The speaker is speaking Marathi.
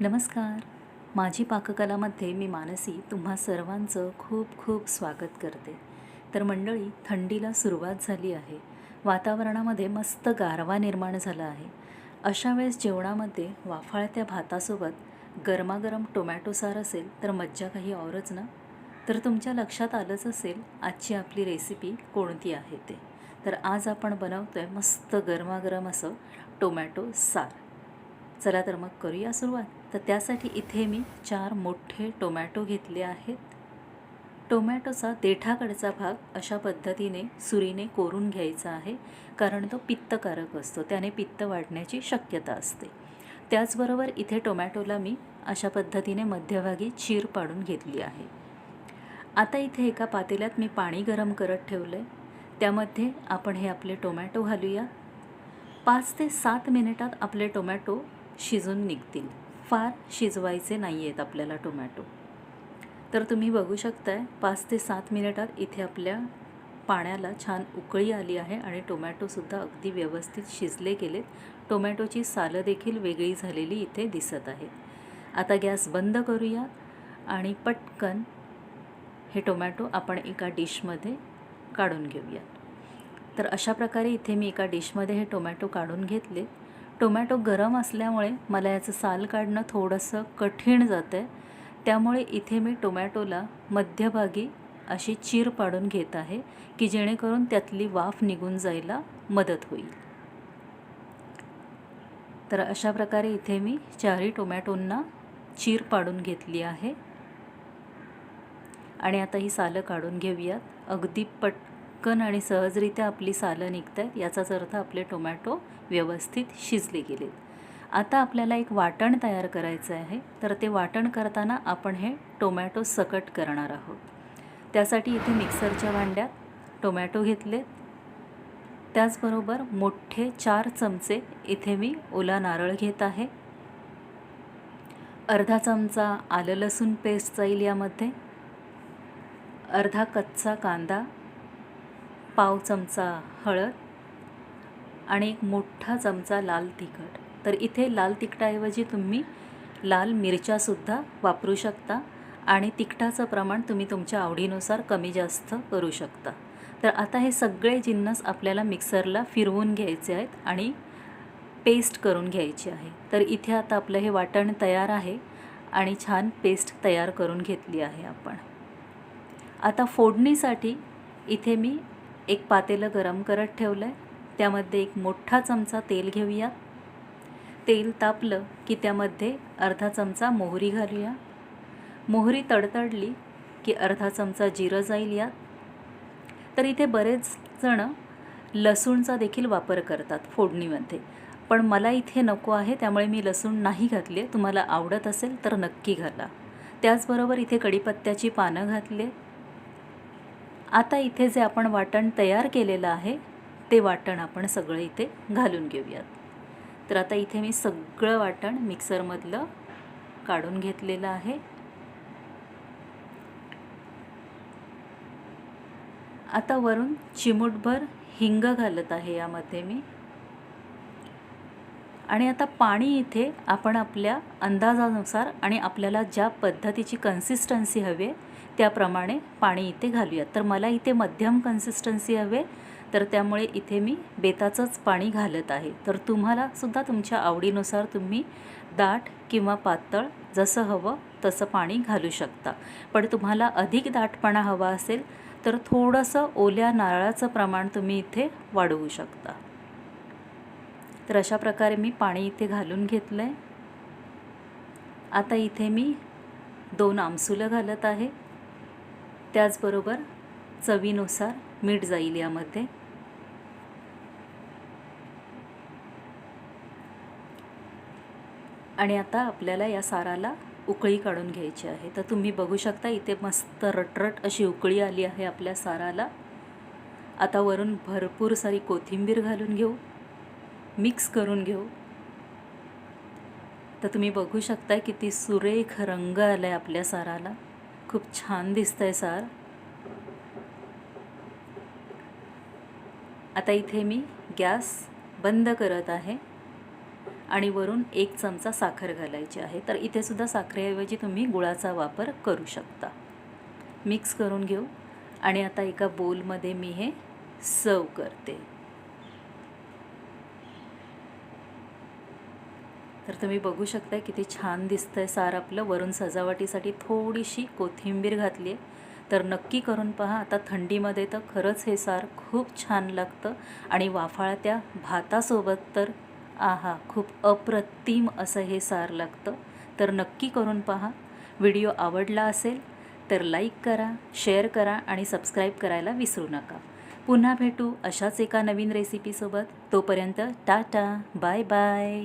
नमस्कार. माझी पाककलामध्ये मी मानसी तुम्हा सर्वांचं खूप खूप स्वागत करते. तर मंडळी थंडीला सुरुवात झाली आहे. वातावरणामध्ये मस्त गारवा निर्माण झाला आहे. अशा वेळेस जेवणामध्ये वाफाळत्या भातासोबत गरमागरम टोमॅटो सार असेल तर मज्जा काही औरच ना? तर तुमच्या लक्षात आलंच असेल आजची आपली रेसिपी कोणती आहे ते. तर आज आपण बनवतो आहे मस्त गरमागरम असं टोमॅटो सार. चला तर मग करूया सुरुवात. तर त्यासाठी इथे मी चार मोठे टोमॅटो घेतले आहेत. टोमॅटोचा देठाकडचा भाग अशा पद्धतीने सुरीने कोरून घ्यायचा आहे कारण तो पित्तकारक असतो त्याने पित्त वाढण्याची शक्यता असते. त्याचबरोबर इथे टोमॅटोला मी अशा पद्धतीने मध्यभागी चीर पाडून घेतली आहे. आता इथे एका पातेल्यात मी पाणी गरम करत ठेवलं आहे त्यामध्ये आपण हे आपले टोमॅटो घालूया. पाच ते सात मिनिटात आपले टोमॅटो शिजून निघतील. फार शिजवायचे नाही आहेत आपल्याला टोमॅटो. तर तुम्ही बघू शकताय पाच ते सात मिनिटात इथे आपल्या पाण्याला छान उकळी आली आहे आणि टोमॅटोसुद्धा अगदी व्यवस्थित शिजले गेलेत. टोमॅटोची सालं देखील वेगळी झालेली इथे दिसत आहे आता गॅस बंद करूया आणि पटकन हे टोमॅटो आपण एका डिशमध्ये काढून घेऊयात. तर अशा प्रकारे इथे मी एका डिशमध्ये हे टोमॅटो काढून घेतले. टोमॅटो गरम असल्यामुळे मला याचं साल काढणं थोडंसं कठीण जातं आहे त्यामुळे इथे मी टोमॅटोला मध्यभागी अशी चीर पाडून घेत आहे की जेणेकरून त्यातली वाफ निघून जायला मदत होईल. तर अशा प्रकारे इथे मी चारही टोमॅटोंना चीर पाडून घेतली आहे. आणि आता ही सालं काढून घेऊयात. अगदी पटकन आणि सहजरित्या आपली सालं निघत आहेत याचाच अर्थ आपले टोमॅटो व्यवस्थित शिजले गेलेत आता आपल्याला एक वाटण तयार करायचं आहे. तर ते वाटण करताना आपण हे टोमॅटो सकट करणार आहोत. त्यासाठी इथे मिक्सरच्या भांड्यात टोमॅटो घेतलेत. त्याचबरोबर मोठे चार चमचे इथे मी ओला नारळ घेत आहे. अर्धा चमचा आलं लसूण पेस्ट जाईल यामध्ये अर्धा कच्चा कांदा. पाव चमचा हळद. आणि एक मोठा चमचा लाल तिखट. तर इथे लाल तिखटाऐवजी तुम्ही लाल मिरच्यासुद्धा वापरू शकता आणि तिखटाचं प्रमाण तुम्ही तुमच्या आवडीनुसार कमी जास्त करू शकता. तर आता हे सगळे जिन्नस आपल्याला मिक्सरला फिरवून घ्यायचे आहेत आणि पेस्ट करून घ्यायची आहे. तर इथे आता आपलं हे वाटण तयार आहे आणि छान पेस्ट तयार करून घेतली आहे आपण. आता फोडणीसाठी इथे मी एक पातेलं गरम करत ठेवलं आहे त्यामध्ये एक मोठा चमचा तेल घेऊया. तेल तापलं की त्यामध्ये अर्धा चमचा मोहरी घालूया. मोहरी तडतडली की अर्धा चमचा जिरं जाईल यात. तर इथे बरेच जणं लसूणचा देखील वापर करतात फोडणीमध्ये. पण मला इथे नको आहे त्यामुळे मी लसूण नाही घातले. तुम्हाला आवडत असेल तर नक्की घाला. त्याचबरोबर इथे कढीपत्त्याची पानं घातले. आता इथे जे आपण वाटण तयार केलेलं आहे ते वाटण आपण सगळं इथे घालून घेऊयात. तर आता इथे मी सगळं वाटण मिक्सरमधलं काढून घेतलेलं आहे. आता वरून चिमूटभर हिंग घालत आहे यामध्ये मी. आणि आता पाणी इथे आपण आपल्या अंदाजानुसार आणि आपल्याला ज्या पद्धतीची कन्सिस्टन्सी हवी आहे त्याप्रमाणे पाणी इथे घालूयात. तर मला इथे मध्यम कन्सिस्टन्सी हवे तर त्यामुळे इथे मी बेताचंच पाणी घालत आहे. तर तुम्हाला सुद्धा तुमच्या आवडीनुसार तुम्ही दाट किंवा पातळ जसं हवं तसं पाणी घालू शकता. पण तुम्हाला अधिक दाटपणा हवा असेल तर थोडंसं ओल्या नारळाचं प्रमाण तुम्ही इथे वाढवू शकता. तर अशा प्रकारे मी पाणी इथे घालून घेतलं आहे आता इथे मी दोन आमसुलं घालत आहे. त्याचबरोबर चवीनुसार मीठ जाईल यामध्ये. आणि आता आपल्याला या साराला उकळी काढून घ्यायची आहे. तर तुम्ही बघू शकता इथे मस्त रटरट अशी उकळी आली आहे आपल्या साराला. आता वरून भरपूर सारी कोथिंबीर घालून घेऊ. मिक्स करून घेऊ. तर तुम्ही बघू शकता किती सुरेख रंग आला आहे आपल्या साराला. खूप छान दिसतं आहे सार. आता इथे मी गॅस बंद करत आहे. आणि वरून एक चमचा साखर घालायची आहे. तर इथे सुद्धा साखरेऐवजी तुम्ही गुळाचा वापर करू शकता. मिक्स करून घेऊ. आणि आता एका बोलमध्ये मी हे सर्व करते. तर तुम्ही बघू शकता किती छान दिसतंय सार आपलं. वरून सजावटीसाठी थोडीशी कोथिंबीर घातली आहे. तर नक्की करून पहा. आता थंडीमध्ये तर खरंच हे सार खूप छान लागतं. आणि वाफाळत्या भातासोबत तर आहा खूप अप्रतिम असं हे सार लागतं. तर नक्की करून पहा. व्हिडिओ आवडला असेल तर लाईक करा शेअर करा आणि सबस्क्राईब करायला विसरू नका. पुन्हा भेटू अशाच एका नवीन रेसिपीसोबत तोपर्यंत टाटा बाय बाय.